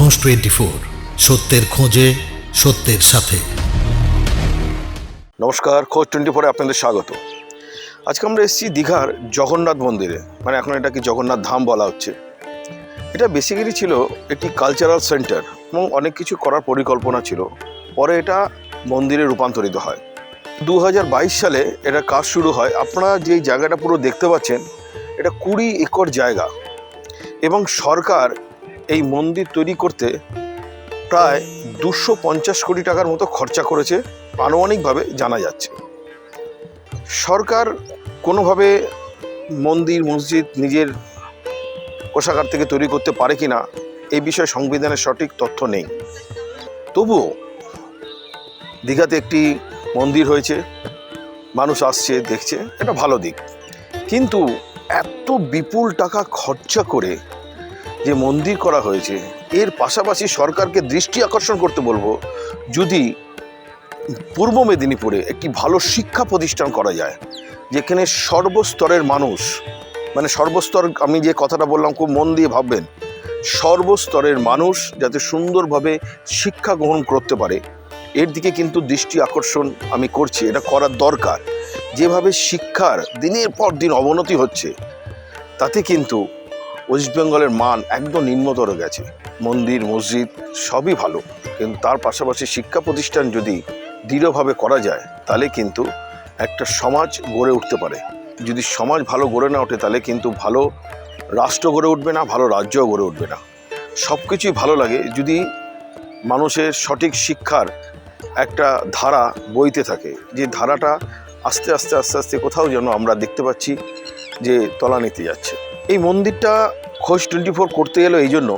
খোঁজ twenty four সত্যের খোঁজে, সত্যের সাথে। নমস্কার, খোঁজ টোয়েন্টি ফোরে আপনাদের স্বাগত। আজকে আমরা এসেছি দীঘার জগন্নাথ মন্দিরে। মানে এখন এটাকে জগন্নাথ ধাম বলা হচ্ছে? এটা বেসিক্যালি ছিল একটি কালচারাল সেন্টার এবং অনেক কিছু করার পরিকল্পনা ছিল। পরে এটা মন্দিরে রূপান্তরিত হয়। দু হাজার বাইশ সালে এটা কাজ শুরু হয়। আপনারা যে জায়গাটা পুরো দেখতে পাচ্ছেন, এটা কুড়ি একর জায়গা। এবং সরকার এই মন্দির তৈরি করতে প্রায় দুশো পঞ্চাশ কোটি টাকার মতো খরচা করেছে আনুমানিকভাবে জানা যাচ্ছে। সরকার কোনোভাবে মন্দির, মসজিদ নিজের কোষাগার থেকে তৈরি করতে পারে কি না এই বিষয়ে সংবিধানের সঠিক তথ্য নেই। তবুও দীঘাতে একটি মন্দির হয়েছে, মানুষ আসছে, দেখছে, এটা ভালো দিক। কিন্তু এত বিপুল টাকা খরচা করে যে মন্দির করা হয়েছে, এর পাশাপাশি সরকারকে দৃষ্টি আকর্ষণ করতে বলব, যদি পূর্ব মেদিনীপুরে একটি ভালো শিক্ষা প্রতিষ্ঠান করা যায়, যেখানে সর্বস্তরের মানুষ মানে সর্বস্তর, আমি যে কথাটা বললাম খুব মন দিয়ে ভাববেন, সর্বস্তরের মানুষ যাতে সুন্দরভাবে শিক্ষা গ্রহণ করতে পারে, এর দিকে কিন্তু দৃষ্টি আকর্ষণ আমি করছি, এটা করার দরকার। যেভাবে শিক্ষার দিনের পর দিন অবনতি হচ্ছে, তাতে কিন্তু ওয়েস্ট বেঙ্গলের মান একদম নিম্নতর গেছে। মন্দির, মসজিদ সবই ভালো। কিন্তু তার পাশাপাশি শিক্ষা প্রতিষ্ঠান যদি দৃঢ়ভাবে করা যায়, তাহলে কিন্তু একটা সমাজ গড়ে উঠতে পারে। যদি সমাজ ভালো গড়ে না ওঠে, তাহলে কিন্তু ভালো রাষ্ট্র গড়ে উঠবে না, ভালো রাজ্যও গড়ে উঠবে না। সব কিছুই ভালো লাগে যদি মানুষের সঠিক শিক্ষার একটা ধারা বইতে থাকে। যে ধারাটা আস্তে আস্তে আস্তে আস্তে কোথাও যেন আমরা দেখতে পাচ্ছি যে তলানিতে যাচ্ছে। এই মন্দিরটা খোঁজ টোয়েন্টি ফোর করতে গেলো এই জন্য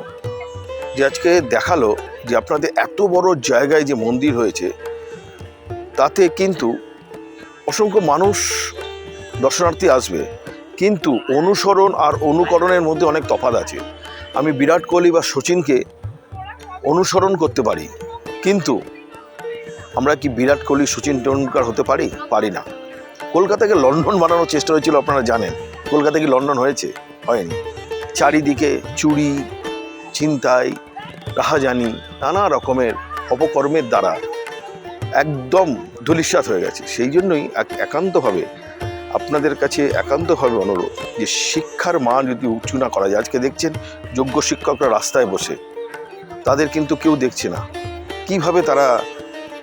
যে আজকে দেখাল যে আপনাদের এত বড় জায়গায় যে মন্দির হয়েছে, তাতে কিন্তু অসংখ্য মানুষ দর্শনার্থী আসবে। কিন্তু অনুসরণ আর অনুকরণের মধ্যে অনেক তফাৎ আছে। আমি বিরাট কোহলি বা সচিনকে অনুসরণ করতে পারি, কিন্তু আমরা কি বিরাট কোহলি সচিন টেন্ডুলকার হতে পারি? পারি না। কলকাতাকে লন্ডন বানানোর চেষ্টা হয়েছিল, আপনারা জানেন। কলকাতা কি লন্ডন হয়েছে? হয়নি। চারিদিকে চুরি, ছিনতাই, রাহাজানি, নানা রকমের অপকর্মের দ্বারা একদম ধূলিসাৎ হয়ে গেছে। সেই জন্যই এক- একান্তভাবে আপনাদের কাছে একান্তভাবে অনুরোধ যে শিক্ষার মান যদি উঁচু না করা যায়, আজকে দেখছেন যোগ্য শিক্ষকরা রাস্তায় বসে। তাদের কিন্তু কেউ দেখছে না। কীভাবে তারা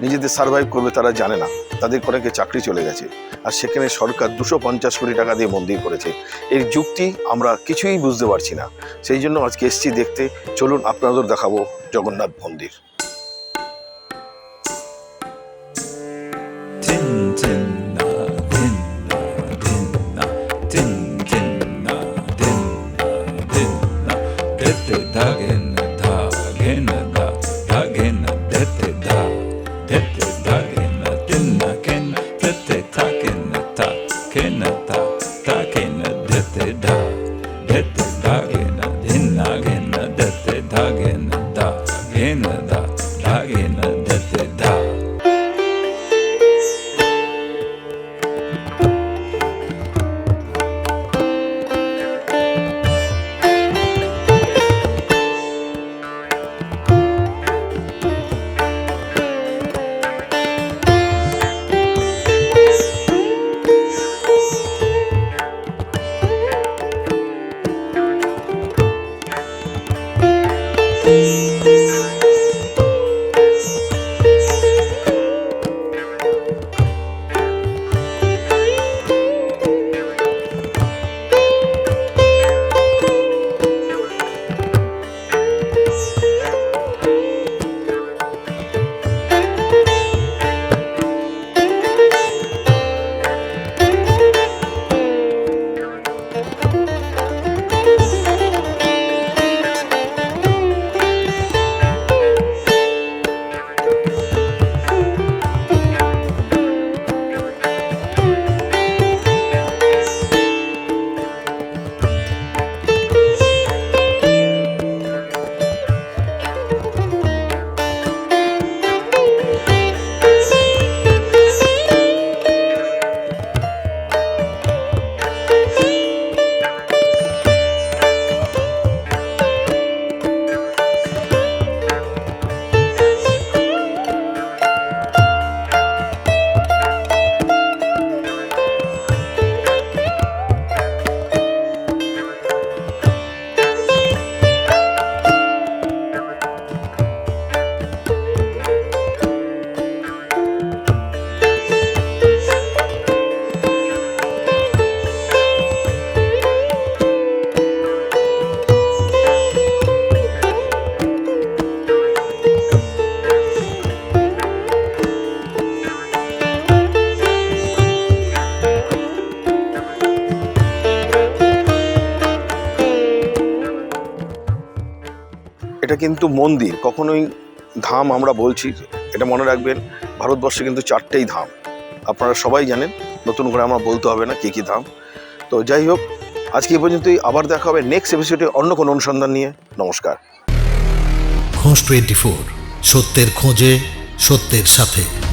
নিজেদের সার্ভাইভ করবে তারা জানে না। তাদের অনেকে চাকরি চলে গেছে। আর সেখানে সরকার দুশো পঞ্চাশ কোটি টাকা দিয়ে মন্দির করেছে। এর যুক্তি আমরা কিছুই বুঝতে পারছি না। সেই জন্য আজকে এসছি দেখতে। চলুন আপনাদের দেখাবো জগন্নাথ মন্দির। Tin tinna, dinna, да. be এটা কিন্তু মন্দির। কখনোই ধাম আমরা বলছি এটা মনে রাখবেন, ভারতবর্ষে কিন্তু চারটেই ধাম। আপনারা সবাই জানেন, নতুন করে আমরা বলতে হবে না কী কী ধাম। তো যাই হোক, আজকে এ পর্যন্তই। আবার দেখা হবে নেক্সট এপিসোডে অন্য কোনো অনুসন্ধান নিয়ে। নমস্কার। খোঁজ টোয়েন্টি ফোর সত্যের খোঁজে, সত্যের সাথে।